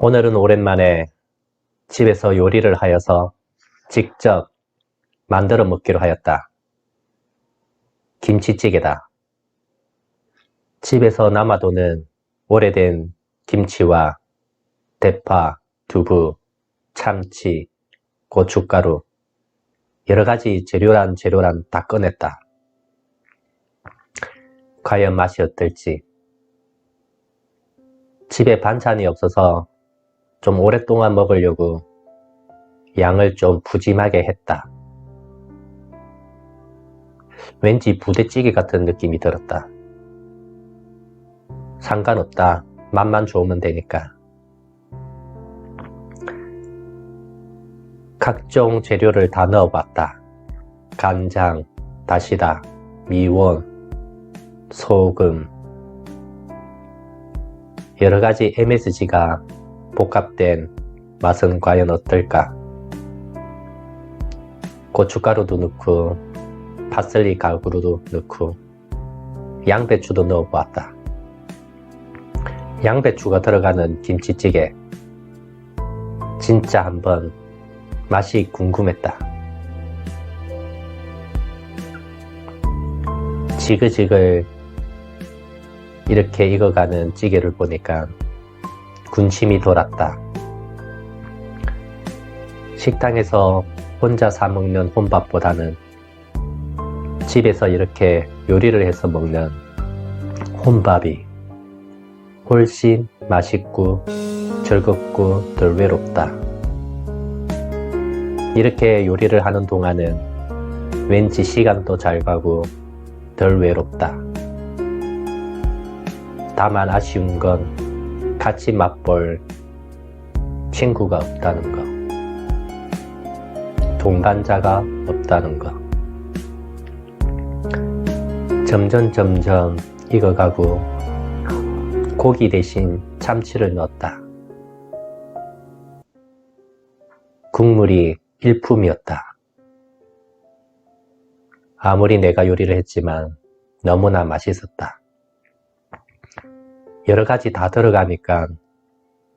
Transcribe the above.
오늘은 오랜만에 집에서 요리를 하여서 직접 만들어 먹기로 하였다. 김치찌개다. 집에서 남아도는 오래된 김치와 대파, 두부, 참치, 고춧가루, 여러 가지 재료란 재료란 다 꺼냈다. 과연 맛이 어떨지. 집에 반찬이 없어서 좀 오랫동안 먹으려고 양을 좀 푸짐하게 했다. 왠지 부대찌개 같은 느낌이 들었다. 상관없다. 맛만 좋으면 되니까. 각종 재료를 다 넣어봤다. 간장, 다시다, 미원, 소금, 여러 가지 MSG가 복합된 맛은 과연 어떨까? 고춧가루도 넣고, 파슬리 가루도 넣고, 양배추도 넣어 보았다. 양배추가 들어가는 김치찌개. 진짜 한번 맛이 궁금했다. 지글지글 이렇게 익어가는 찌개를 보니까 군침이 돌았다. 식당에서 혼자 사 먹는 혼밥보다는 집에서 이렇게 요리를 해서 먹는 혼밥이 훨씬 맛있고 즐겁고 덜 외롭다. 이렇게 요리를 하는 동안은 왠지 시간도 잘 가고 덜 외롭다. 다만 아쉬운 건 같이 맛볼 친구가 없다는 거. 동반자가 없다는 거. 점점 점점 익어가고 고기 대신 참치를 넣었다. 국물이 일품이었다. 아무리 내가 요리를 했지만 너무나 맛있었다. 여러 가지 다 들어가니까